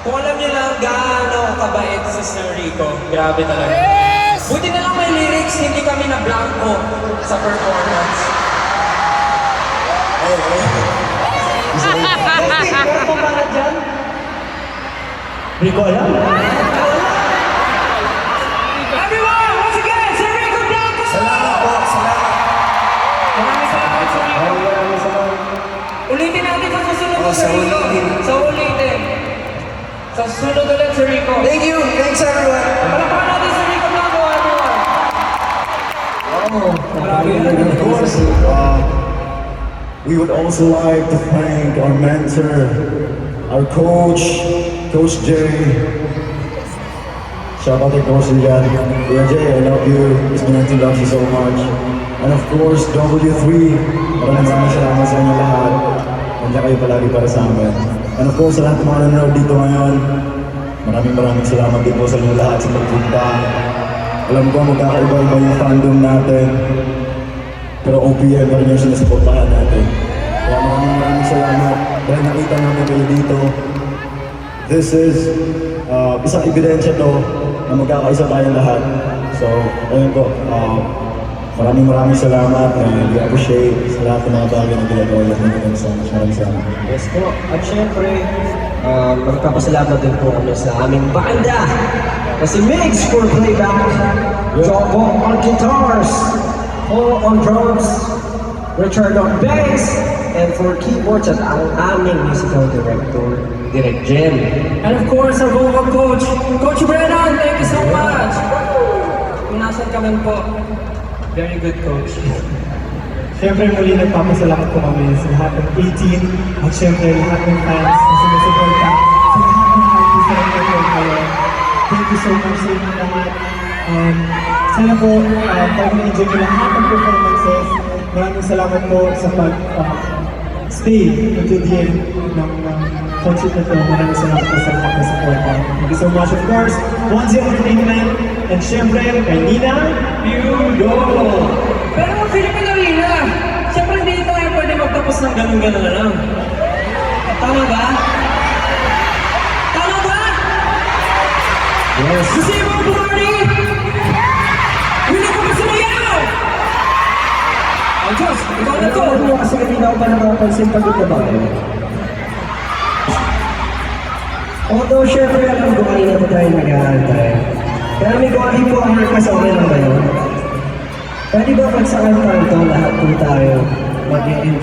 Kung alam niyo lang gaano kabait si Sir Rico, grabe talaga. Buti na lang may lyrics, hindi kami na blanco sa performance. Meron po ba dyan? Hindi ko alam. Everyone, once again, Sir Rico Blanco! Salamat po, salamat. Maraming salamat, Sir Rico. Maraming maraming salamat. Ulitin natin sa susunod, Oh, Sir sa Rico. Sa susunod ulit, Sir Rico. Thank you. Thanks everyone. Palakpakan natin Sir Rico Blanco, everyone. Of course, uh, we would also like to thank our mentor, our coach, Coach Jay. Shout out to Coach Lian. Kuya Jay, I love you. Miss Nancy loves you so much. And of course, W3. Maraming maraming salamat sa inyo lahat. Nandiyan kayo palagi para sa amin. And of course, sa lahat ng mga nanonood dito ngayon, maraming maraming salamat din po sa inyo lahat sa pagpunta. Alam ko, magkakaiba-iba yung fandom natin. Pero OPM pa rin yung sinusuportahan natin. Kaya maraming maraming salamat dahil nakita namin kayo dito. This is uh, isang ebidensya to na magkakaisa tayong lahat. So, ayun po, uh, maraming maraming salamat and we appreciate sa lahat ng mga bagay na ginagawa you so much. Maraming salamat. Yes po. At syempre, um, magpapasalamat din po kami sa aming banda. Kasi Migs for playback, Joko on guitars, Paul on drums, Richard on bass, and for keyboards at ang aming musical director, Direk Jen. And of course, our vocal coach, Coach Brennan, thank you so much. Kung nasan ka man po, very good coach. Siyempre muli nagpapasalamat po kami sa lahat ng 18 at siyempre lahat ng fans na sumusuporta sa lahat ng artists na nag-perform kayo. Thank you so much sa inyo lahat. Um, sana po uh, pag na-enjoy nyo lahat ng performances. Maraming salamat po sa pag uh, stay until the end ng concert na to. Maraming salamat po sa lahat ng support. Thank you so much of course. One Zero Entertainment and siyempre kay Nina Hugo. Pero ang Philippine Arena, siyempre hindi tayo pwede magtapos ng ganun-ganun na lang. Ang Diyos, ikaw na to! Mo kasi kanina ko pa napapansin pagod na ba? Although, syempre, alam ko kanina pa tayo nag-aantay. Pero may quality po ang lang ba yun? Pwede ba pag sa kanto lahat po tayo mag-enjoy?